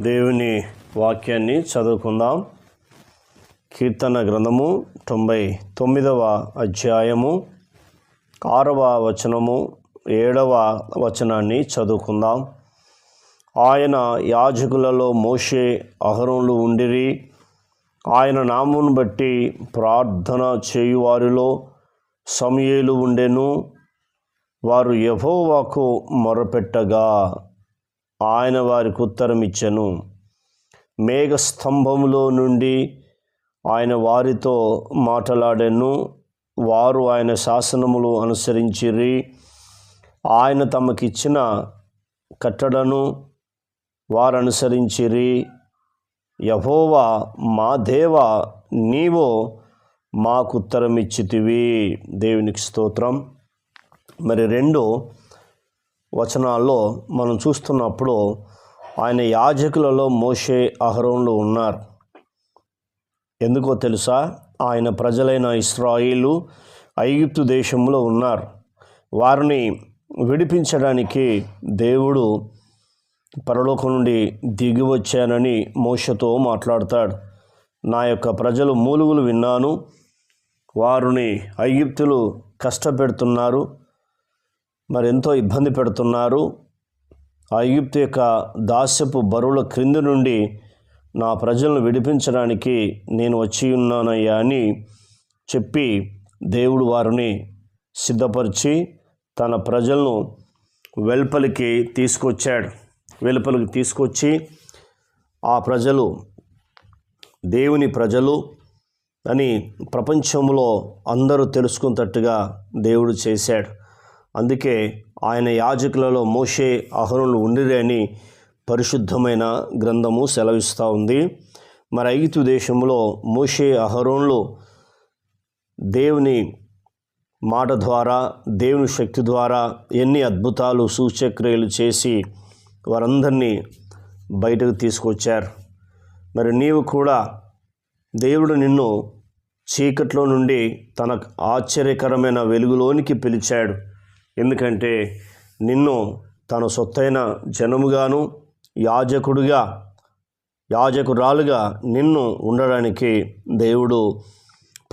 దేవుని వాక్యాన్ని చదువుకుందాం. కీర్తన గ్రంథము తొంభై తొమ్మిదవ అధ్యాయము ఆరవ వచనము ఏడవ వచనాన్ని చదువుకుందాం. ఆయన యాజకులలో మోషే అహరులు ఉండిరి. ఆయన నామును బట్టి ప్రార్థన చేయువారిలో సమయేలు ఉండెను. వారు యహోవాకు మొరపెట్టగా ఆయన వారికి ఉత్తరం ఇచ్చెను. మేఘస్తంభములో నుండి ఆయన వారితో మాట్లాడెను. వారు ఆయన శాసనములు అనుసరించిరి. ఆయన తమకిచ్చిన కట్టడను వారు అనుసరించిరి యహోవా మా దేవ నీవో మాకు ఉత్తరం ఇచ్చితివి దేవునికి స్తోత్రం. మరి రెండు వచనాల్లో మనం చూస్తున్నప్పుడు ఆయన యాజకులలో మోషే అహరోన్లు ఉన్నారు. ఎందుకో తెలుసా? ఆయన ప్రజలైన ఇస్రాయిలు ఐగిప్తు దేశంలో ఉన్నారు. వారిని విడిపించడానికి దేవుడు పరలోకం నుండి దిగి వచ్చానని మోషతో మాట్లాడతాడు. నా యొక్క ప్రజలు మూలుగులు విన్నాను. వారిని ఐగుప్తులు కష్టపెడుతున్నారు. మరి ఎంతో ఇబ్బంది పెడుతున్నారు. ఆ ఐగుప్తు యొక్క దాస్యపు బరువుల క్రింది నుండి నా ప్రజలను విడిపించడానికి నేను వచ్చి ఉన్నానయ్యా అని చెప్పి దేవుడు వారిని సిద్ధపరిచి తన ప్రజలను వెలుపలికి తీసుకొచ్చాడు. వెలుపలికి తీసుకొచ్చి ఆ ప్రజలు దేవుని ప్రజలు అని ప్రపంచంలో అందరూ తెలుసుకున్నట్టుగా దేవుడు చేశాడు. అందుకే ఆయన యాజకులలో మోషే అహరులు ఉండిరే అని పరిశుద్ధమైన గ్రంథము సెలవిస్తూ ఉంది. మరి ఐగితు దేశంలో మోషే అహరోన్లు దేవుని మాట ద్వారా దేవుని శక్తి ద్వారా ఎన్ని అద్భుతాలు సూచక్రియలు చేసి వారందరినీ బయటకు తీసుకొచ్చారు. మరి నీవు కూడా దేవుడు నిన్ను చీకట్లో నుండి తన ఆశ్చర్యకరమైన వెలుగులోనికి పిలిచాడు. ఎందుకంటే నిన్ను తన సొత్తైన జనముగాను యాజకుడిగా యాజకురాలుగా నిన్ను ఉండడానికి దేవుడు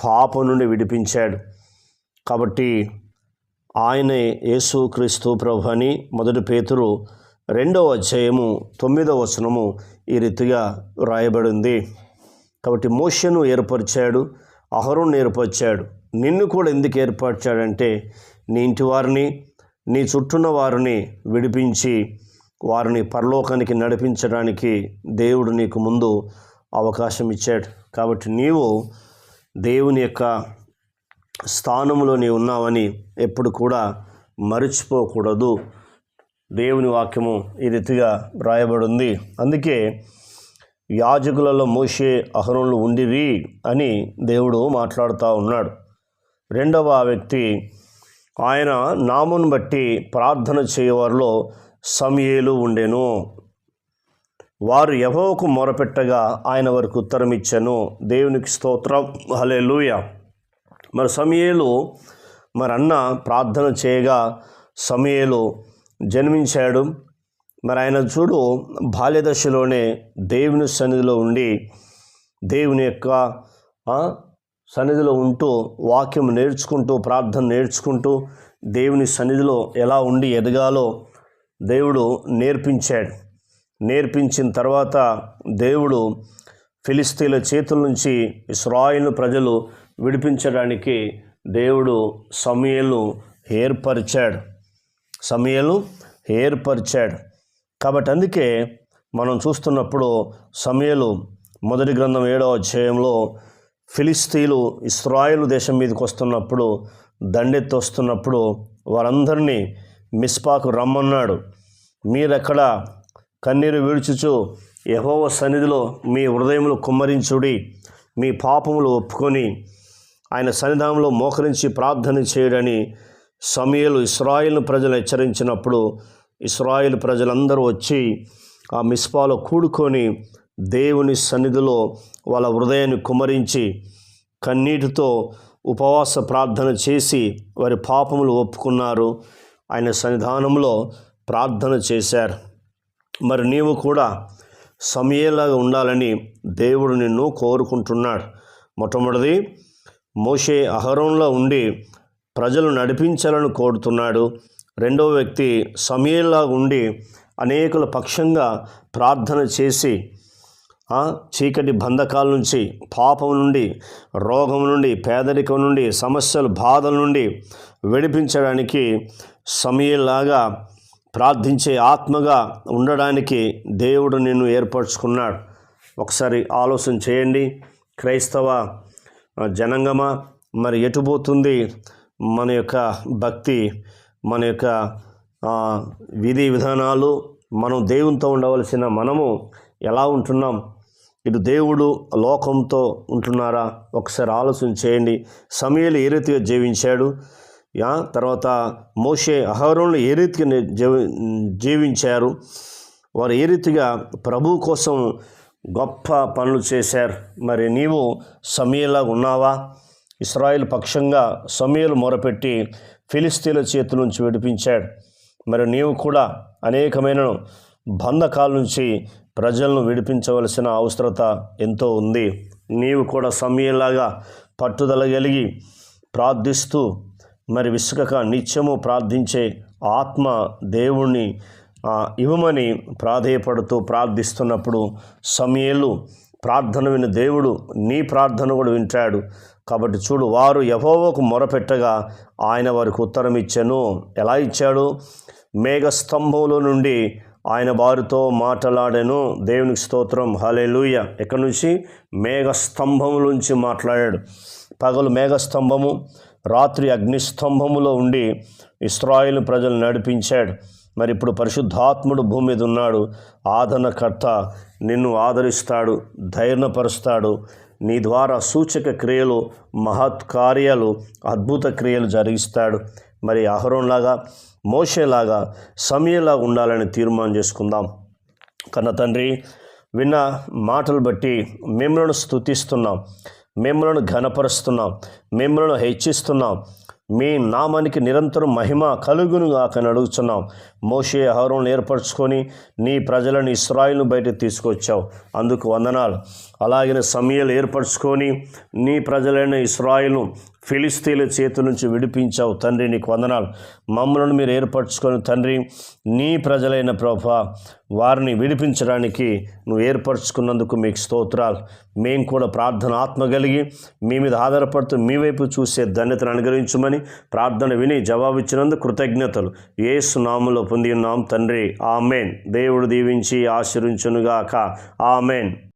పాపం నుండి విడిపించాడు. కాబట్టి ఆయనే యేసు క్రీస్తు ప్రభు అని మొదటి పేతురు రెండవ అధ్యాయము తొమ్మిదవ వచనము ఈ రీతిగా రాయబడింది. కాబట్టి మోషను ఏర్పరిచాడు అహరుణ్ణి ఏర్పరిచాడు. నిన్ను కూడా ఎందుకు ఏర్పరిచాడంటే నీ ఇంటి వారిని నీ చుట్టూన్న వారిని విడిపించి వారిని పరలోకానికి నడిపించడానికి దేవుడు నీకు ముందు అవకాశం ఇచ్చాడు. కాబట్టి నీవు దేవుని యొక్క స్థానంలో నీవు ఉన్నావని ఎప్పుడు కూడా మరిచిపోకూడదు. దేవుని వాక్యము ఈ రీతిగా వ్రాయబడింది. అందుకే యాజకులలో మోసే అహరంలో ఉండిరి అని దేవుడు మాట్లాడుతూ ఉన్నాడు. రెండవ వ్యక్తి ఆయన నామును బట్టి ప్రార్థన చేయవారిలో సమయేలు ఉండెను. వారు ఎవోకు మొరపెట్టగా ఆయన వారికి ఉత్తరం ఇచ్చాను. దేవునికి స్తోత్రం. హలే లూయ మరి సమయేలు మరి అన్న ప్రార్థన చేయగా సమయేలు జన్మించాడు. మరి ఆయన చూడు బాల్యదశలోనే దేవుని సన్నిధిలో ఉండి దేవుని యొక్క సన్నిధిలో ఉంటూ వాక్యం నేర్చుకుంటూ ప్రార్థన నేర్చుకుంటూ దేవుని సన్నిధిలో ఎలా ఉండి ఎదగాలో దేవుడు నేర్పించాడు. నేర్పించిన తర్వాత దేవుడు ఫిలిస్తీన్ల చేతుల నుంచి ఇస్రాయిల్ ప్రజలు విడిపించడానికి దేవుడు సమయలు ఏర్పరిచాడు. సమయలు ఏర్పరిచాడు. కాబట్టి అందుకే మనం చూస్తున్నప్పుడు సమయలు మొదటి గ్రంథం ఏడవ అధ్యాయంలో ఫిలిస్తీన్లు ఇస్రాయేల్ దేశం మీదకి వస్తున్నప్పుడు దండెత్తి వస్తున్నప్పుడు వారందరినీ మిస్పాకు రమ్మన్నాడు. మీరెక్కడ కన్నీరు విడుచుచు యహోవ సన్నిధిలో మీ హృదయములు కుమ్మరించుడి మీ పాపములు ఒప్పుకొని ఆయన సన్నిధానంలో మోకరించి ప్రార్థన చేయడని సమయలు ఇస్రాయిల్ ప్రజలు హెచ్చరించినప్పుడు ఇస్రాయిల్ ప్రజలందరూ వచ్చి ఆ మిస్పాలో కూడుకొని దేవుని సన్నిధిలో వాళ్ళ హృదయాన్ని కుమరించి కన్నీటితో ఉపవాస ప్రార్థన చేసి వారి పాపములు ఒప్పుకున్నారు. ఆయన సన్నిధానంలో ప్రార్థన చేశారు. మరి నీవు కూడా సమయంలాగా ఉండాలని దేవుడు నిన్ను కోరుకుంటున్నాడు. మొట్టమొదటిది మోషే అహరంలో ఉండి ప్రజలు నడిపించాలని కోరుతున్నాడు. రెండవ వ్యక్తి సమయంలాగా ఉండి అనేకుల పక్షంగా ప్రార్థన చేసి చీకటి బంధకాల నుంచి పాపం నుండి రోగం నుండి పేదరికం నుండి సమస్యలు బాధల నుండి విడిపించడానికి సమయంలాగా ప్రార్థించే ఆత్మగా ఉండడానికి దేవుడు నిన్ను ఏర్పరచుకున్నాడు. ఒకసారి ఆలోచన చేయండి. క్రైస్తవ జనంగమా? మరి ఎటుపోతుంది మన యొక్క భక్తి మన యొక్క విధి విధానాలు మనం దేవునితో ఉండవలసిన మనము ఎలా ఉంటున్నాం? ఇటు దేవుడు లోకంతో ఉంటున్నారా? ఒకసారి ఆలోచన చేయండి. సమయాలు ఏ రీతిగా జీవించాడు? యా తర్వాత మోషే అహరోన్లు ఏ రీతిగా జీవించారు? వారు ఏ రీతిగా ప్రభు కోసం గొప్ప పనులు చేశారు? మరి నీవు సమయలా ఉన్నావా? ఇస్రాయిల్ పక్షంగా సమయలు మొరపెట్టి ఫిలిస్తీన్ల చేతుల నుంచి విడిపించాడు. మరి నీవు కూడా అనేకమైన బంధకాల నుంచి ప్రజలను విడిపించవలసిన అవసరత ఎంతో ఉంది. నీవు కూడా సమయంలాగా పట్టుదల కలిగి ప్రార్థిస్తూ మరి విసుకక నిత్యము ప్రార్థించే ఆత్మ దేవుణ్ణి ఇవ్వమని ప్రాధేయపడుతూ ప్రార్థిస్తున్నప్పుడు సమయలు ప్రార్థన విని దేవుడు నీ ప్రార్థన కూడా వింటాడు. కాబట్టి చూడు వారు యహోవకు మొరపెట్టగా ఆయన వారికి ఉత్తరం ఇచ్చాను ఎలా ఇచ్చాడు? మేఘస్తంభంలో నుండి ఆయన వారితో మాట్లాడాను. దేవునికి స్తోత్రం. హలెలూయ ఎక్కడి నుంచి? మేఘస్తంభం నుంచి మాట్లాడాడు. పగలు మేఘస్తంభము రాత్రి అగ్నిస్తంభములో ఉండి ఇస్రాయిల్ ప్రజలు నడిపించాడు. మరి ఇప్పుడు పరిశుద్ధాత్ముడు భూమి మీద ఉన్నాడు. ఆదరణకర్త నిన్ను ఆదరిస్తాడు ధైర్యపరుస్తాడు. నీ ద్వారా సూచక క్రియలు మహత్ కార్యాలు అద్భుత క్రియలు జరిగిస్తాడు. మరి అహరోన్లాగా మోషేలాగా సమయంలా ఉండాలని తీర్మానం చేసుకుందాం. కన్న తండ్రి విన్న మాటలు బట్టి మిమ్మల్ని స్తుతిస్తున్నాం. మిమ్మల్ని ఘనపరుస్తున్నాం. మిమ్మల్ని హెచ్చిస్తున్నాం. మీ నామానికి నిరంతరం మహిమ కలుగును కాకని అడుగుతున్నాం మోషే హౌరం ఏర్పరచుకొని నీ ప్రజలను ఇస్రాయిల్ను బయటకు తీసుకొచ్చావు అందుకు వందనాలు. అలాగే సమయాలు ఏర్పరచుకొని నీ ప్రజలైన ఇస్రాయిల్ను ఫిలిస్తీన్ల చేతి నుంచి విడిపించావు తండ్రి నీకు వందనాలు. మమ్మలను మీరు ఏర్పరచుకొని తండ్రి నీ ప్రజలైన ప్రభా వారిని విడిపించడానికి నువ్వు ఏర్పరచుకున్నందుకు మీకు స్తోత్రాలు. మేము కూడా ప్రార్థన ఆత్మ కలిగి మీ మీద ఆధారపడుతూ మీ వైపు చూసే ధన్యతను అనుగ్రహించమని ప్రార్థన విని జవాబిచ్చినందుకు కృతజ్ఞతలు. ఏసు నామంలో పొంది ఉన్నాం తండ్రి. ఆమెన్. దేవుడు దీవించి ఆశీర్వించునుగాక. ఆమెన్.